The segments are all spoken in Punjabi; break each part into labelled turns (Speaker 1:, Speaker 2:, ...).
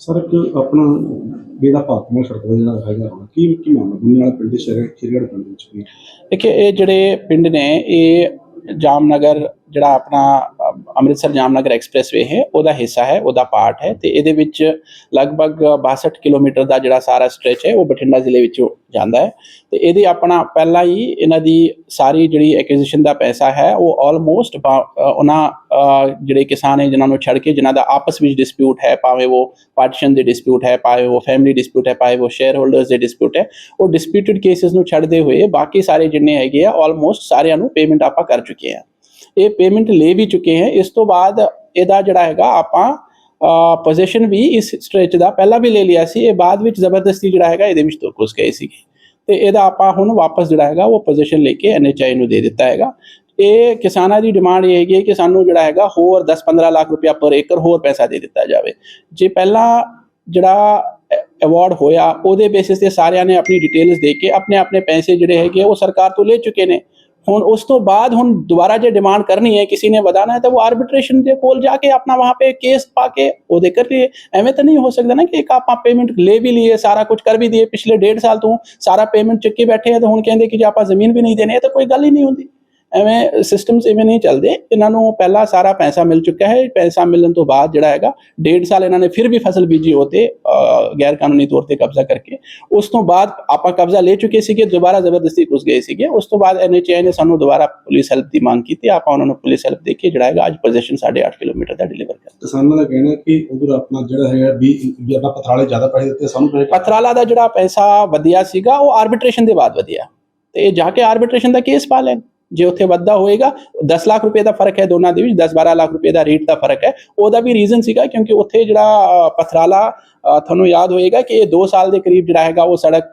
Speaker 1: ਸਰ, ਇੱਕ ਆਪਣਾ ਜਿਹੜਾ ਭਾਰਤਮਾ ਸੜਕ ਦਾ ਜਿਹੜਾ ਹੈਗਾ ਹੁਣ ਕੀ ਕੀ ਮਾਮਲਾ ਦੁਨੀਆ ਵਾਲਾ ਪਿੰਡ ਸ਼ਹਿਰ ਖੇਰਗੜ ਪਿੰਡ ਵਿੱਚ ਕੀ
Speaker 2: ਦੇਖੇ ਇਹ ਜਿਹੜੇ ਪਿੰਡ ਨੇ, ਇਹ ਜਾਮਨਗਰ ਜਿਹੜਾ ਆਪਣਾ ਅੰਮ੍ਰਿਤਸਰ ਜਾਮਨਗਰ ਐਕਸਪ੍ਰੈਸਵੇ ਹੈ, ਉਹਦਾ ਹਿੱਸਾ ਹੈ, ਉਹਦਾ ਪਾਰਟ ਹੈ ਤੇ ਇਹਦੇ ਵਿੱਚ ਲਗਭਗ 62 ਕਿਲੋਮੀਟਰ ਦਾ ਜਿਹੜਾ ਸਾਰਾ ਸਟ੍ਰੈਚ ਹੈ, ਉਹ ਬਠਿੰਡਾ ਜ਼ਿਲ੍ਹੇ ਵਿੱਚੋਂ ਜਾਂਦਾ ਹੈ ਤੇ ਇਹਦੇ ਆਪਣਾ ਪਹਿਲਾਂ ਹੀ ਇਹਨਾਂ ਦੀ ਸਾਰੀ ਜਿਹੜੀ ਐਕੁਜੀਸ਼ਨ ਦਾ ਪੈਸਾ ਹੈ, ਉਹ ਆਲਮੋਸਟ ਉਹਨਾਂ ਜਿਹੜੇ ਕਿਸਾਨ ਹੈ, ਜਿਨ੍ਹਾਂ ਨੂੰ ਛੱਡ ਕੇ, ਜਿਨ੍ਹਾਂ ਦਾ ਆਪਸ ਵਿੱਚ ਡਿਸਪਿਊਟ ਹੈ, ਭਾਵੇਂ ਉਹ ਪਾਰਟੀਸ਼ਨ ਦੇ ਡਿਸਪਿਊਟ ਹੈ, ਭਾਵੇਂ ਉਹ ਫੈਮਿਲੀ ਡਿਸਪਿਊਟ ਹੈ, ਭਾਵੇਂ ਉਹ ਸ਼ੇਅਰ ਹੋਲਡਰਸ ਦੇ ਡਿਸਪਿਊਟ ਹੈ, ਉਹ ਡਿਸਪਿਊਟਡ ਕੇਸਿਸ ਨੂੰ ਛੱਡਦੇ ਹੋਏ ਬਾਕੀ ਸਾਰੇ ਜਿੰਨੇ ਹੈਗੇ ਆ ਆਲਮੋਸਟ ਸਾਰਿਆਂ ਨੂੰ ਪੇਮੈਂਟ ਆਪਾਂ ਕਰ ਚੁੱਕੇ ਆ ਇਹ ਪੇਮੈਂਟ ਲੈ ਵੀ ਚੁੱਕੇ ਹੈ। ਇਸ ਤੋਂ ਬਾਅਦ ਇਹਦਾ ਜਿਹੜਾ ਹੈਗਾ ਆਪਾਂ ਪੋਜੀਸ਼ਨ ਵੀ ਇਸ ਸਟ੍ਰੈਚ ਦਾ ਪਹਿਲਾਂ ਵੀ ਲੈ ਲਿਆ ਸੀ। ਇਹ ਬਾਅਦ ਵਿੱਚ ਜ਼ਬਰਦਸਤੀ ਜਿਹੜਾ ਹੈਗਾ ਇਹਦੇ ਵਿੱਚ ਤੋਂ ਘੁਸ ਗਏ ਸੀਗੇ ਤੇ ਇਹਦਾ ਆਪਾਂ ਹੁਣ ਵਾਪਸ ਜਿਹੜਾ ਹੈਗਾ ਉਹ ਪੋਜੀਸ਼ਨ ਲੈ ਕੇ ਐਨਐਚਆਈ ਨੂੰ ਦੇ ਦਿੱਤਾ ਹੈਗਾ। ਇਹ ਕਿਸਾਨਾਂ ਦੀ ਡਿਮਾਂਡ ਇਹ ਹੈਗੀ ਹੈ ਕਿ ਸਾਨੂੰ ਜਿਹੜਾ ਹੈਗਾ ਹੋਰ 10-15 ਲੱਖ ਰੁਪਇਆ ਪਰ ਏਕੜ ਹੋਰ ਪੈਸਾ ਦੇ ਦਿੱਤਾ ਜਾਵੇ। ਜੇ ਪਹਿਲਾਂ ਜਿਹੜਾ ਅਵਾਰਡ ਹੋਇਆ ਉਹਦੇ ਬੇਸਿਸ ਤੇ ਸਾਰਿਆਂ ਨੇ ਆਪਣੀ ਡਿਟੇਲਸ ਦੇ ਕੇ ਆਪਣੇ ਆਪਣੇ ਪੈਸੇ ਜਿਹੜੇ ਹੈਗੇ ਆ, ਉਹ ਸਰਕਾਰ ਤੋਂ ਲੈ ਚੁੱਕੇ ਨੇ। ਹੁਣ ਉਸ ਤੋਂ ਬਾਅਦ ਹੁਣ ਦੁਬਾਰਾ ਜੇ ਡਿਮਾਂਡ ਕਰਨੀ ਹੈ, ਕਿਸੇ ਨੇ ਵਧਾਣਾ ਹੈ, ਤਾਂ ਉਹ ਆਰਬਿਟ੍ਰੇਸ਼ਨ ਦੇ ਕੋਲ ਜਾ ਕੇ ਆਪਣਾ ਵਹਾਂ पे ਕੇਸ ਪਾ ਕੇ ਉਹਦੇ ਕਰ ਲਈਏ ਐਵੇਂ ਤਾਂ ਨਹੀਂ ਹੋ ਸਕਦਾ ਨਾ ਕਿ ਇੱਕ ਆਪਾਂ ਪੇਮੈਂਟ ਲੈ ਵੀ ਲਈਏ, ਸਾਰਾ ਕੁਝ ਕਰ ਵੀ ਦਈਏ। ਪਿਛਲੇ ਡੇਢ ਸਾਲ ਤੋਂ ਸਾਰਾ ਪੇਮੈਂਟ ਚੱਕੇ ਬੈਠੇ ਆ, ਤਾਂ ਹੁਣ ਕਹਿੰਦੇ ਕਿ ਜੇ ਆਪਾਂ ਜ਼ਮੀਨ ਵੀ ਨਹੀਂ ਦੇਣੀ ਹੈ, ਤਾਂ ਕੋਈ ਗੱਲ ਹੀ ਨਹੀਂ ਹੁੰਦੀ। ਐਵੇਂ ਸਿਸਟਮਸ ਐਵੇਂ ਨਹੀਂ ਚੱਲਦੇ। ਇਹਨਾਂ ਨੂੰ ਪਹਿਲਾਂ ਸਾਰਾ ਪੈਸਾ ਮਿਲ ਚੁੱਕਾ ਹੈ। ਪੈਸਾ ਮਿਲਣ ਤੋਂ ਬਾਅਦ ਜਿਹੜਾ ਹੈਗਾ ਡੇਢ ਸਾਲ ਇਹਨਾਂ ਨੇ ਫਿਰ ਵੀ ਫਸਲ ਬੀਜੀ ਹੋਤੇ ਗੈਰ ਕਾਨੂੰਨੀ ਤੌਰ ਤੇ ਕਬਜ਼ਾ ਕਰਕੇ। ਉਸ ਤੋਂ ਬਾਅਦ ਆਪਾਂ ਕਬਜ਼ਾ ਲੈ ਚੁੱਕੇ ਸੀਗੇ ਦੁਬਾਰਾ ਜ਼ਬਰਦਸਤੀ ਘੁਸ ਗਏ ਸੀਗੇ। ਉਸ ਤੋਂ ਬਾਅਦ ਐਨਐਚਆਈ ਨੇ ਸਾਨੂੰ ਦੁਬਾਰਾ ਪੁਲਿਸ ਹੈਲਪ ਦੀ ਮੰਗ ਕੀਤੀ। ਆਪਾਂ ਉਹਨਾਂ ਨੂੰ ਪੁਲਿਸ ਹੈਲਪ ਦੇ ਕੇ ਜਿਹੜਾ ਹੈਗਾ ਅੱਜ ਪੋਜੀਸ਼ਨ 8.5 ਕਿਲੋਮੀਟਰ ਦਾ ਡਿਲੀਵਰ ਕਰ
Speaker 1: ਕਿਸਾਨਾਂ ਦਾ ਕਹਿਣਾ ਕਿ ਉਧਰ ਆਪਣਾ ਜਿਹੜਾ ਹੈਗਾ ਵੀ ਵੀ ਆਪਾਂ ਪਥਰਾਲੇ ਜ਼ਿਆਦਾ ਪੈਸੇ ਦਿੱਤੇ ਸਾਨੂੰ
Speaker 2: ਪਥਰਾਲਾ ਦਾ ਜਿਹੜਾ ਪੈਸਾ ਵਧਿਆ ਸੀਗਾ ਉਹ ਆਰਬਿਟ੍ਰੇਸ਼ਨ ਦੇ ਬਾਅਦ ਵਧਿਆ। ਤੇ ਜਾ ਕੇ ਆਰਬਿਟ੍ਰੇਸ਼ਨ ਦਾ ਕੇਸ ਪਾ ਲੈਣ। ਜੇ ਉੱਥੇ ਵੱਧਦਾ ਹੋਏਗਾ 10 ਲੱਖ ਰੁਪਏ ਦਾ ਫ਼ਰਕ ਹੈ ਦੋਨਾਂ ਦੇ ਵਿੱਚ 10-12 ਲੱਖ ਰੁਪਏ ਦਾ ਰੇਟ ਦਾ ਫ਼ਰਕ ਹੈ। ਉਹਦਾ ਵੀ ਰੀਜ਼ਨ ਸੀਗਾ ਕਿਉਂਕਿ ਉੱਥੇ ਜਿਹੜਾ ਪਥਰਾਲਾ ਤੁਹਾਨੂੰ ਯਾਦ ਹੋਏਗਾ ਕਿ ਇਹ 2 ਸਾਲ ਦੇ ਕਰੀਬ ਜਿਹੜਾ ਹੈਗਾ ਉਹ ਸੜਕ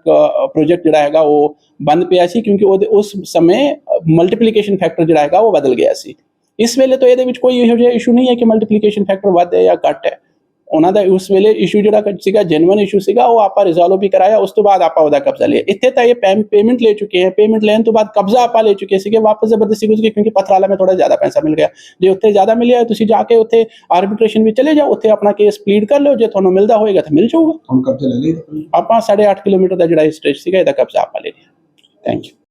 Speaker 2: ਪ੍ਰੋਜੈਕਟ ਜਿਹੜਾ ਹੈਗਾ ਉਹ ਬੰਦ ਪਿਆ ਸੀ ਕਿਉਂਕਿ ਉਹਦੇ, ਉਸ ਸਮੇਂ ਮਲਟੀਪਲੀਕੇਸ਼ਨ ਫੈਕਟਰ ਜਿਹੜਾ ਹੈਗਾ ਉਹ ਬਦਲ ਗਿਆ ਸੀ। ਇਸ ਵੇਲੇ ਤੋਂ ਇਹਦੇ ਵਿੱਚ ਕੋਈ ਇਹੋ ਜਿਹਾ ਇਸ਼ੂ ਨਹੀਂ ਹੈ ਕਿ ਮਲਟੀਪਲੀਕੇਸ਼ਨ ਫੈਕਟਰ ਵੱਧ ਹੈ ਜਾਂ ਘੱਟ ਹੈ। ਉਹਨਾਂ ਦਾ ਉਸ ਵੇਲੇ ਇਸ਼ੂ ਜਿਹੜਾ ਸੀਗਾ ਜੈਨੂਇਨ ਇਸ਼ੂ ਸੀਗਾ ਉਹ ਆਪਾਂ ਰਿਜ਼ੋਲਵ ਵੀ ਕਰਾਇਆ ਉਸ ਤੋਂ ਬਾਅਦ ਆਪਾਂ ਉਹਦਾ ਕਬਜ਼ਾ ਲਿਆ। ਇੱਥੇ ਤਾਂ ਇਹ ਪੇਮੈਂਟ ਲੈ ਚੁੱਕੇ ਹੈ ਪੇਮੈਂਟ ਲੈਣ ਤੋਂ ਬਾਅਦ ਕਬਜ਼ਾ ਆਪਾਂ ਲੈ ਚੁੱਕੇ ਸੀਗੇ ਵਾਪਸ ਜ਼ਬਰਦਸਤੀ ਘੁਸ ਗਏ ਕਿਉਂਕਿ ਪਥਰਾਲਾ में ਥੋੜਾ ਜ਼ਿਆਦਾ ਪੈਸਾ ਮਿਲ ਗਿਆ। ਜੇ ਉੱਥੇ ਜ਼ਿਆਦਾ ਮਿਲਿਆ ਤੁਸੀਂ ਜਾ ਕੇ ਉੱਥੇ ਆਰਬਿਟ੍ਰੇਸ਼ਨ ਵਿੱਚ ਚਲੇ ਜਾਓ ਉੱਥੇ ਆਪਣਾ ਕੇਸ ਪਲੀਡ ਕਰ ਲਓ ਜੇ ਤੁਹਾਨੂੰ ਮਿਲਦਾ ਹੋਏਗਾ ਤਾਂ ਮਿਲ ਜਾਊਗਾ।
Speaker 1: ਹੁਣ ਕਬਜ਼ਾ ਲੈ ਲਈ
Speaker 2: ਆਪਾਂ 8.5 ਕਿਲੋਮੀਟਰ ਦਾ ਜਿਹੜਾ ਸਟ੍ਰੈਚ ਸੀਗਾ ਇਹਦਾ ਕਬਜ਼ਾ ਆਪਾਂ ਲੈ ਲਿਆ। Thank you